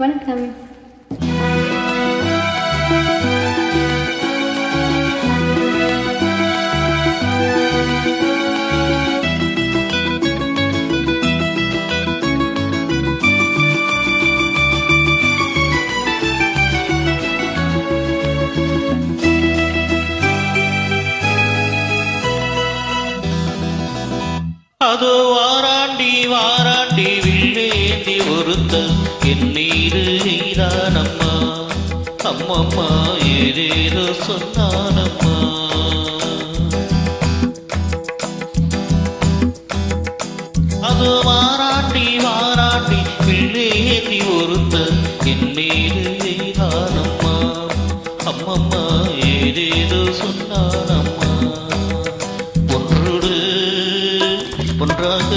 வணக்கம். அதோ பாராட்டி விண்ணேந்தி ஒருத்த என்னீரு நீதானம்மா. அம்மம்மா ஏதேதோ சொன்னானம்மா. அது வாராட்டி வாராட்டி விண்ணேந்தி ஒருத்த என்னீரு நீதானம்மா. அம்மம்மா ஏதேதோ சொன்னானம்மா. ஒன்றுடு ஒன்றாக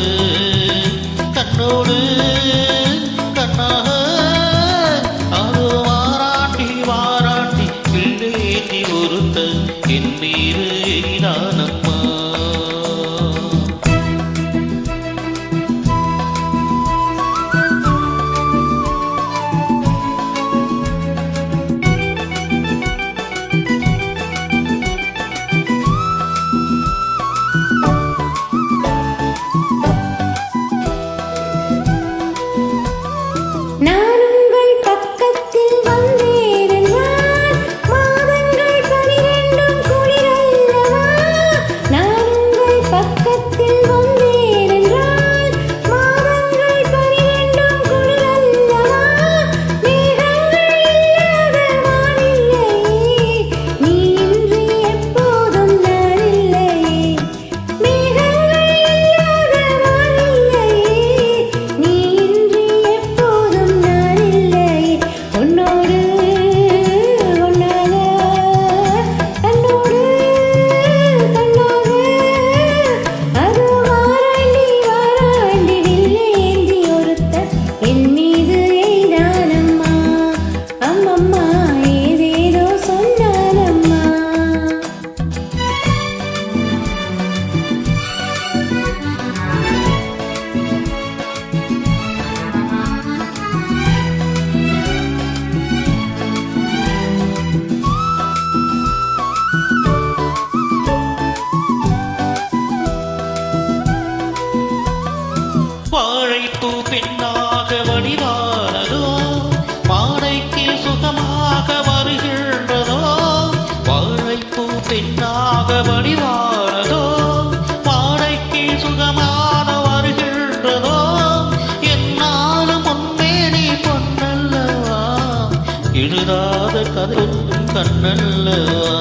கண்ணல்லவா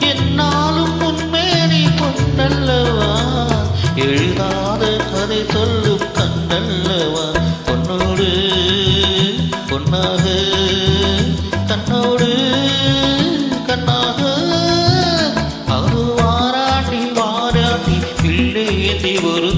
என்னாலும் உண்மை நீ பொன்னல்லவா? எழுதாத கதை சொல்லும் கண்ணல்லவா? பொன்னோடு பொன்னாக கண்ணோடு கண்ணாக. அது வாராட்டி வாராட்டி பிள்ளை ஒரு